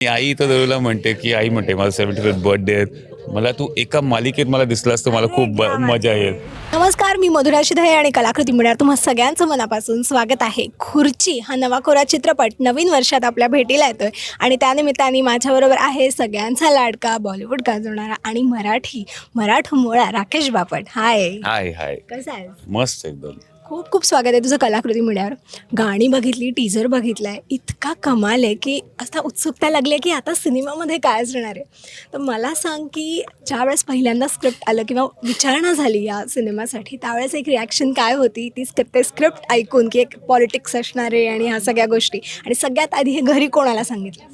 आणि आई तर दरवेळेला म्हणते की आई म्हणते माझा सेव्हन्टी फिफ्थ बर्थडे आहे मला तू एका मालिकेत मला दिसलास तर मला खूप ब- मजा येईल. नमस्कार मी मधुरा शिधाळे आणि कलाकृती मिळणार तुम्हा सगळ्यांचं मनापासून स्वागत आहे. खुर्ची हा नवा कोरा चित्रपट नवीन वर्षात आपल्या भेटीला येतोय आणि त्यानिमित्ताने माझ्याबरोबर आहे सगळ्यांचा लाडका बॉलिवूड गाजवणारा आणि मराठी मराठमोळा राकेश बापट. हाय हाय हाय कसं आहे मस्त एकदम. खूप खूप स्वागत आहे तुझं कलाकृती मिळण्यावर गाणी बघितली टीजर बघितलाय. इतका कमाल आहे की आता उत्सुकता लागली आहे की आता सिनेमामध्ये काय असणार आहे. तर मला सांग की ज्यावेळेस पहिल्यांदा स्क्रिप्ट आलं किंवा विचारणा झाली या सिनेमासाठी त्यावेळेस एक रिॲक्शन काय होती? ती ते स्क्रिप्ट ऐकून की एक पॉलिटिक्स असणार आहे आणि ह्या सगळ्या गोष्टी. आणि सगळ्यात आधी हे घरी कोणाला सांगितलं?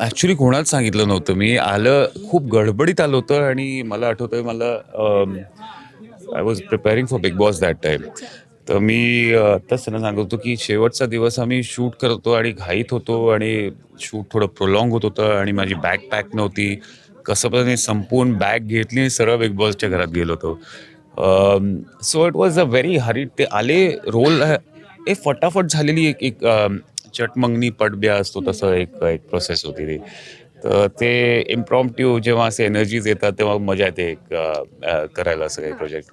ॲक्च्युली कोणाच सांगितलं नव्हतं. मी आलं खूप गडबडीत आलं होतं आणि मला आठवतं मला I was preparing for Bigg Boss that time तर मी आत्ताच त्यांना सांगत होतो की शेवटचा दिवस आम्ही शूट करतो आणि घाईत होतो आणि शूट थोडं प्रोलॉंग होत होतं आणि माझी बॅग पॅक नव्हती. कसं पण मी संपून बॅग घेतली आणि सरळ बिग बॉसच्या घरात गेलो होतो. So it was a very hurry ते आले रोल हे फटाफट झालेली एक एक चटमंगनी पटब्या असतो तसं एक एक प्रोसेस होती ती. तर ते इम्प्रॉम्प्टिव्ह जेव्हा असे एनर्जीज येतात तेव्हा मजा येते एक करायला असं काही प्रोजेक्ट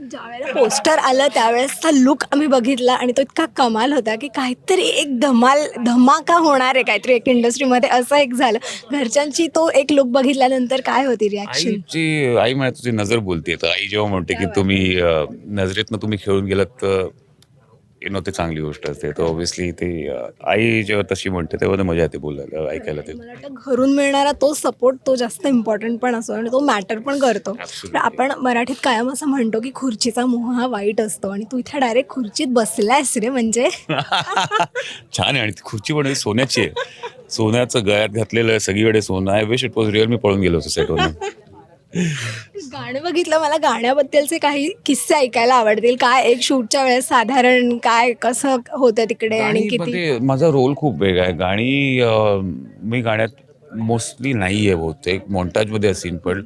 ज्यावेळेला पोस्टर आलं त्यावेळेसचा लुक आम्ही बघितला आणि तो इतका कमाल होता की काहीतरी एक धमाल धमाका होणार आहे काहीतरी एक इंडस्ट्रीमध्ये असं एक झालं. घरच्यांची तो एक लुक बघितल्यानंतर काय होती रिॲक्शन आई म्हणत तुझी नजर बोलते आई जेव्हा म्हणते की तुम्ही नजरेतनं तुम्ही खेळून गेलात तर यु नो ते चांगली गोष्ट असते तर ऑब्व्हियसली ते आई जेव्हा तशी म्हणते तेव्हा ते मजा येते बोलायला ऐकायला ते मला वाटतं घरून मिळणारा तो सपोर्ट तो जास्त इम्पॉर्टंट पण असतो आणि तो मॅटर पण करतो. Absolutely. आपण मराठीत कायम असं म्हणतो की खुर्चीचा मोह हा वाईट असतो आणि तू इथे डायरेक्ट खुर्चीत बसलायस रे म्हणजे. छान आहे. आणि ती खुर्ची पण सोन्याची आहे. सोन्याचं गळ्यात घातलेलं आहे सगळीकडे सोनं. I wish it was real मी पळून गेलो होतो सेटवरून गाणं बघितलं मला गाण्याबद्दलचे काही किस्से ऐकायला आवडतील. काय एक शूटच्या वेळेस साधारण काय कसं होतं तिकडे आणि किती? गाणीमध्ये माझा रोल खूप वेगळा आहे. गाणी मी गाण्यात मोस्टली नाही आहे बहुतेक मोन्टाजमध्ये असेल पण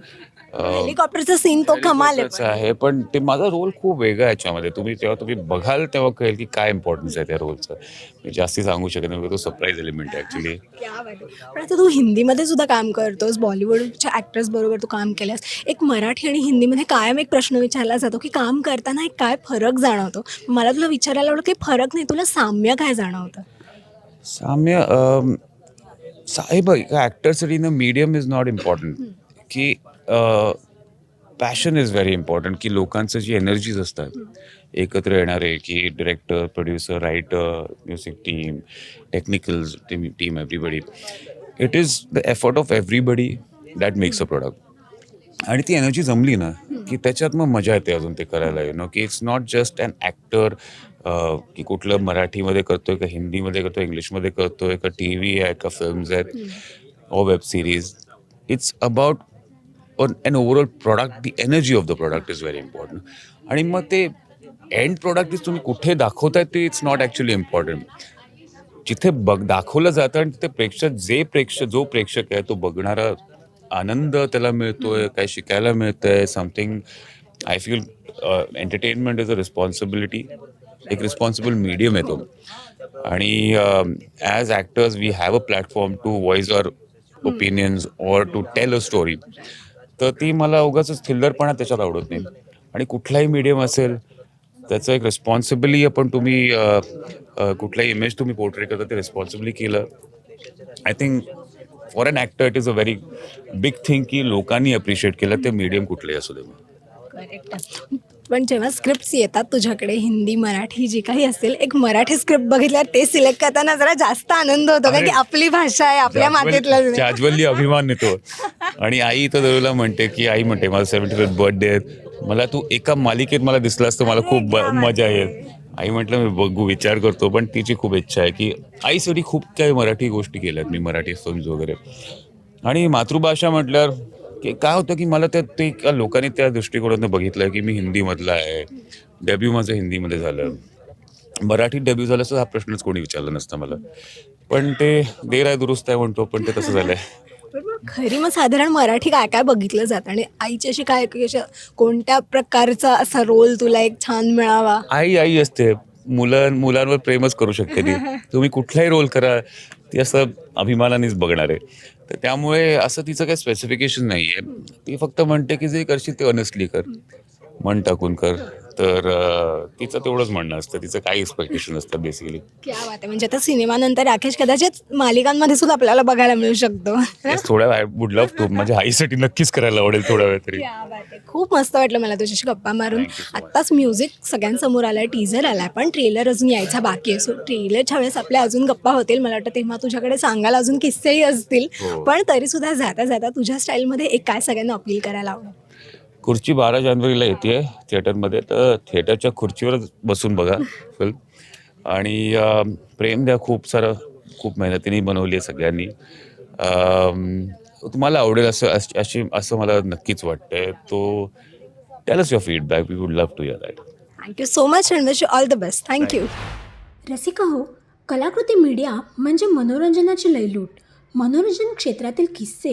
हेलिकॉप्टरचा सीन तो कमाल आहे पण. ते माझा रोल खूप वेगळा याच्यामध्ये. तुम्ही जेव्हा तुम्ही बघाल तेव्हा कळेल की काय इम्पॉर्टन्स आहे त्या रोलचं मी जास्ती सांगू शकत नाही तो सरप्राईज एलिमेंट आहे ॲक्च्युली. पण आता तू हिंदीमध्ये सुद्धा काम करतोस बॉलिवूडच्या ॲक्टर्स बरोबर तू काम केलंस. एक मराठी आणि हिंदीमध्ये कायम एक प्रश्न विचारला जातो की काम करताना एक काय फरक जाणवतो? मला तुला विचारायला आवडतं की फरक नाही तुला साम्य काय जाणवतं? साम्य साहेब एका ॲक्टरसाठी ना मीडियम इज नॉट इम्पॉर्टंट की पॅशन इज व्हेरी इम्पॉर्टंट की लोकांचं जी एनर्जीज असतात एकत्र येणारे की director producer writer music team technicals team team everybody it is the effort of everybody that makes a product आणि ती एनर्जी जमली ना की त्याच्यात मग मजा येते अजून ते करायला यु नो की it's not just an actor की कुठलं मराठीमध्ये करतोय का हिंदीमध्ये करतोय इंग्लिशमध्ये करतोय का टी व्ही आहे का फिल्म्स आहेत or web series it's about an overall product the energy of the product is very important आणि मग ते एंड प्रॉडक्ट इज तुम्ही कुठे दाखवताय ते इट्स नॉट ॲक्च्युली इम्पॉर्टंट जिथे बघ दाखवलं जातं आणि तिथे प्रेक्षक जे प्रेक्षक जो प्रेक्षक आहे तो बघणारा आनंद त्याला मिळतोय काय शिकायला मिळतंय something I feel entertainment is a responsibility एक रिस्पॉन्सिबल मीडियम आहे तो. आणि as actors we have a platform to voice or opinions or to tell a story तर ती मला उगाच थिल्लरपणा त्याच्यात आवडत नाही. आणि कुठलाही मीडियम असेल त्याचं एक रिस्पॉन्सिबली आपण तुम्ही अ, अ, कुठलाही इमेज तुम्ही पोर्ट्रे करता ते रिस्पॉन्सिबली केलं. I think for an actor it is a very big thing की लोकांनी अप्रिशिएट केलं ते मीडियम कुठलंही असू दे मग. पण जेव्हा स्क्रिप्ट येतात तुझ्याकडे हिंदी मराठी जी काही असेल एक मराठी स्क्रिप्ट बघितल्यावर ते सिलेक्ट करताना जरा जास्त आनंद होतो का की आपली भाषा आहे आपल्या मातीतला अभिमान येतो. आणि आई तर दरवेळेला म्हणते की आई म्हणते माझा सेव्हन्टी फिफ्थ बर्थडे आहे. मला तू एका मालिकेत मला दिसलास तर मला खूप मजा येईल. आई म्हटलं मी बघू विचार करतो. पण तिची खूप इच्छा आहे की आईसाठी खूप काही मराठी गोष्टी केल्यात मी मराठी फिल्म्स वगैरे. आणि मातृभाषा म्हटल्यावर की काय होतं की मला त्या ते एका लोकांनी त्या दृष्टिकोनातून बघितलं की मी हिंदीमधला आहे. डेब्यू माझं हिंदीमध्ये झालं. मराठीत डेब्यू झालं असं हा प्रश्नच कोणी विचारला नसता मला. पण ते देर आहे दुरुस्त आहे म्हणतो पण ते तसं झालं आहे खरी मग साधारण मराठी काय काय बघितलं जातं? आणि आईची अशी काय अशा कोणत्या प्रकारचा असा रोल तुला एक छान मिळावा? आई आई असते. मुलं मुलांवर प्रेमच करू शकते ती. तुम्ही कुठलाही रोल करा ती असं अभिमानानेच बघणार आहे. तर त्यामुळे असं तिचं काही स्पेसिफिकेशन नाही आहे ती फक्त म्हणते की जे करशील ते ऑनेस्टली कर. मन टाकून कर. तर तिचं तेवढंच म्हणणं असतं. तिचं काही एक्सपेक्टेशन असतं बेसिकली क्या बात आहे. म्हणजे आता सिनेमानंतर राकेश कदाचित मालिकांमध्ये सुद्धा आपल्याला बघायला मिळू शकतो. थोड्या वेळ वुड लव्ह टू माझ्या आईसाठी नक्कीच करायला आवडेल थोड्या वेळ तरी. क्या बात आहे. खूप मस्त वाटलं मला तुझ्याशी गप्पा मारून. आत्ताच म्युझिक सगळ्यांसमोर आलाय टीझर आलाय पण ट्रेलर अजून यायचा बाकी आहे. सो ट्रेलरच्या वेळेस आपल्या अजून गप्पा होतील. मला वाटतं तेव्हा तुझ्याकडे सांगायला अजून किस्सेही असतील. हो. पण तरी सुद्धा जाता जाता तुझ्या स्टाईलमध्ये एक काय सगळ्यांना अपील करायला आवडेल. खुर्ची बारा जानेवारीला येते थिएटरमध्ये. तर थिएटरच्या खुर्चीवरच बसून बघा फिल्म आणि प्रेम द्या खूप सारं खूप मेहनतीने बनवली आहे सगळ्यांनी. तुम्हाला आवडेल असं अश- अशी असं मला नक्कीच वाटतंय. तो tell your feedback we would love to your that thank you so much and wish you all the best thank you Rasika हो कलाकृती मीडिया म्हणजे मनोरंजनाची लयलूट. मनोरंजन क्षेत्रातील किस्से